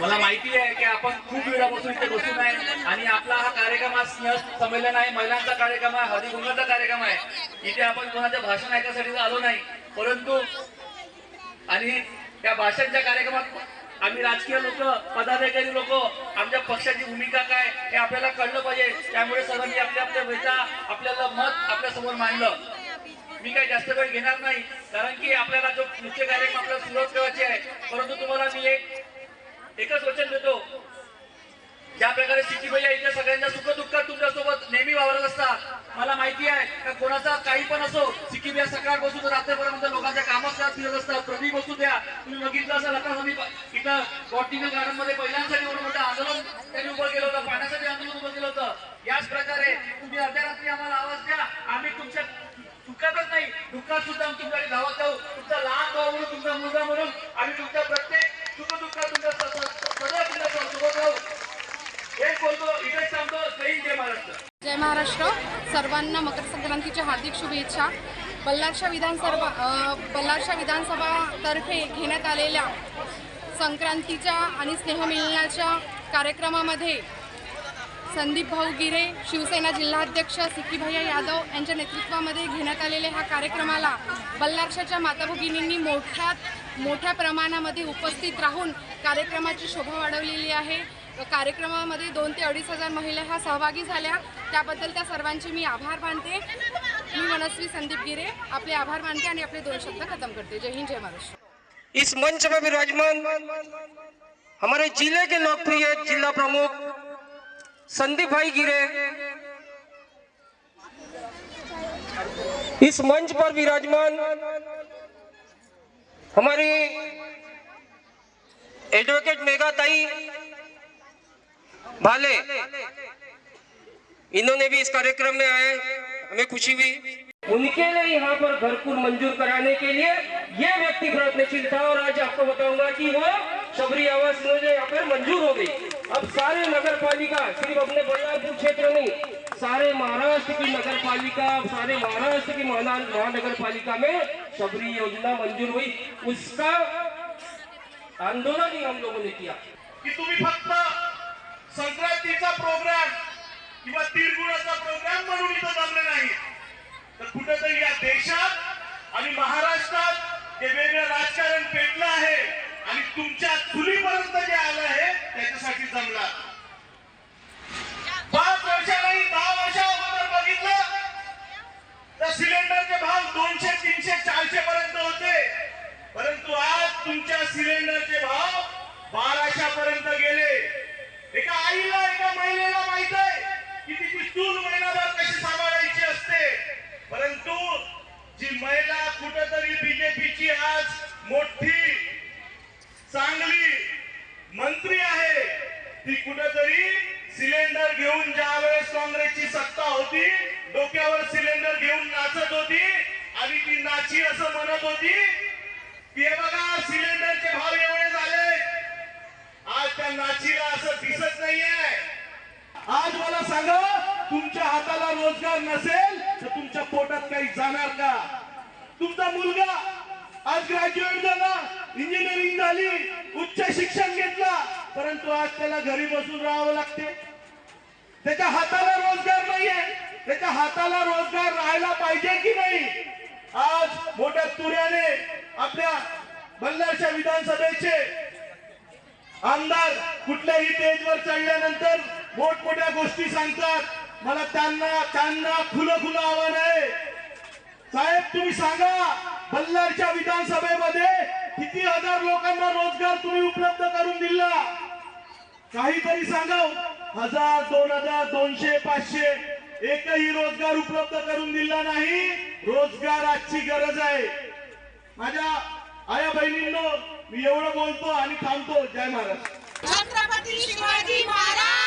मला माहिती आहे की आपण खूप वेळापासून इथे बसून आहे आणि आपला हा कार्यक्रम हा स्नेह संमेलन आहे. महिलांचा कार्यक्रम आहे हळदी कार्यक्रम आहे. इथे आपण कोणाचं भाषण ऐकायसाठी आलो नाही. परंतु आणि त्या भाषणच्या कार्यक्रमात आम्ही राजकीय लोक पदाधिकारी लोक आमच्या पक्षाची भूमिका काय हे आपल्याला कळलं पाहिजे. त्यामुळे सर्वांनी आपल्या आपल्या वेचा आपल्याला मत आपल्यासमोर मांडलं. मी काही जास्त वेळ घेणार नाही कारण की आपल्याला जो मुख्य कार्यक्रम आपल्याला सुरुवात करायची आहे परंतु तुम्हाला मी एक एकच वचन देतो ज्या प्रकारे सिटी भैया इथे सगळ्यांच्या सुख दुःखात तुमच्यासोबत नेहमी वावरत असतात मला माहिती आहे का कोणाचा काही पण असो सिटी या सकाळ बसून तर रात्रीपर्यंत लोकांच्या कामात करत फिरत असतात प्रदीप बसू द्या तुम्ही बघितलं असं आता आम्ही इथं बॉटिकल गार्डनमध्ये पहिल्यांदा एवढं मोठं आंदोलन त्यांनी उभं केलं होतं पाण्यासाठी आंदोलन उभं केलं होतं याच प्रकारे तुम्ही अर्ध्या रात्री आम्हाला आवाज द्या आम्ही तुमच्या सुखातच नाही दुःखात सुद्धा आम्ही तुमच्याकडे धावत जाऊ तुमचा लहान भाऊ म्हणून तुमचा मुलगा म्हणून आम्ही तुमच्या प्रत्येक सुख दुःखात तुमच्या स- स- सदैव तुमच्यासोबत राहू हेच बोलतो इथेच सांगतो जय जय महाराष्ट्र जय महाराष्ट्र. सर्वांना मकर संक्रांतीच्या हार्दिक शुभेच्छा. बल्लारशा विधानसभा बल्लारशा विधानसभातर्फे घेण्यात आलेल्या संक्रांतीच्या आणि स्नेहमिलनाच्या कार्यक्रमामध्ये संदीप भाऊ गिरे शिवसेना जिल्हाध्यक्ष सिक्कीभैया यादव यांच्या नेतृत्वामध्ये घेण्यात आलेल्या ह्या कार्यक्रमाला बल्लारशाच्या माता भगिनींनी मोठ्यात मोठ्या प्रमाणामध्ये उपस्थित राहून कार्यक्रमाची शोभा वाढवलेली आहे. कार्यक्रमामध्ये दोन ते अडीच हज़ार महिला ह्या सहभागी झाल्या. मी आभार मानते. मी मनस्वी संदीप गिरे. आपले आभार मानते आणि दोन शब्द खतम करते. जय हिंद, जय महाराष्ट्र. इस मंच पर विराजमान हमारे ज़िले के लोकप्रिय जिला प्रमुख संदीप भाई गिरे। इस मंच पर विराजमान हमारी एडवोकेट मेघा ताई भाले इन्होंने भी इस कार्यक्रम में आए हमें खुशी हुई। उनके लिए यहाँ पर घरकुल मंजूर कराने के लिए ये व्यक्ति प्रयत्नशील था और आज आपको बताऊँगा कि वो शबरी आवास मुझे यहाँ पर मंजूर हो गई। अब सारे नगर पालिका सिर्फ़ अपने बल्लारपुर क्षेत्र में सारे महाराष्ट्र की नगर पालिका सारे महाराष्ट्र की महानगर पालिका में शबरी योजना मंजूर हुई। उसका आंदोलन ही हम लोगों ने किया। की तुम्ही फक्त संक्रांतीचा प्रोग्राम किंवा तिळगुळाचा प्रोग्राम म्हणून इथं जमले नाही. तर कुठेतरी या देशात आणि महाराष्ट्रात जे वेगळं राजकारण पेटलं आहे आणि तुमच्या चुलीपर्यंत जे आलं आहे त्याच्यासाठी जमला. पाच वर्ष नाही दहा वर्षा अगोदर बघितलं तर सिलेंडरचे भाव दोनशे तीनशे चारशे पर्यंत होते. परंतु आज तुमच्या सिलेंडरचे भाव बाराशे पर्यंत गेले. एका आईला एका महिलेला माहीत आहे की तिची चूल महिनाभर कशी सांभाळायची असते. परंतु जी महिला कुठेतरी बीजेपीची आज मोठी चांगली मंत्री आहे ती कुठेतरी सिलेंडर घेऊन ज्या वेळेस काँग्रेसची सत्ता होती डोक्यावर सिलेंडर घेऊन नाचत होती आणि ती नाची असं म्हणत होती की बघा सिलेंडरचे भाव एवढे त्या नाचीला असं दिसत नाहीये? आज मला सांगा तुमच्या हाताला रोजगार नसेल तर तुमच्या पोटात काही जाणार का? तुमचा मुलगा आज ग्रॅज्युएट झाला इंजिनिअरिंग झाली उच्च शिक्षण घेतला परंतु आज त्याला घरी बसून राहावं लागते. त्याच्या हाताला रोजगार नाहीये. त्याच्या हाताला रोजगार राहायला पाहिजे की नाही? आज मोठ्या तुऱ्याने आपल्या बल्लारच्या विधानसभेचे आमदार कुठल्याही पेजवर चढल्यानंतर मोठमोठ्या गोष्टी सांगतात. मला त्यांना त्यांना खुलं खुलं आव्हान आहे. साहेब तुम्ही सांगा बल्लारच्या विधानसभेमध्ये किती हजार लोकांना रोजगार तुम्ही उपलब्ध करून दिला? काहीतरी सांगा हो. हजार दोन हजार दोनशे पाचशे एकही रोजगार उपलब्ध करून दिला नाही. रोजगार आजची गरज आहे. माझ्या आया बहिणींनो मी एवढं बोलतो आणि थांबतो. जय महाराज. छत्रपती शिवाजी महाराज!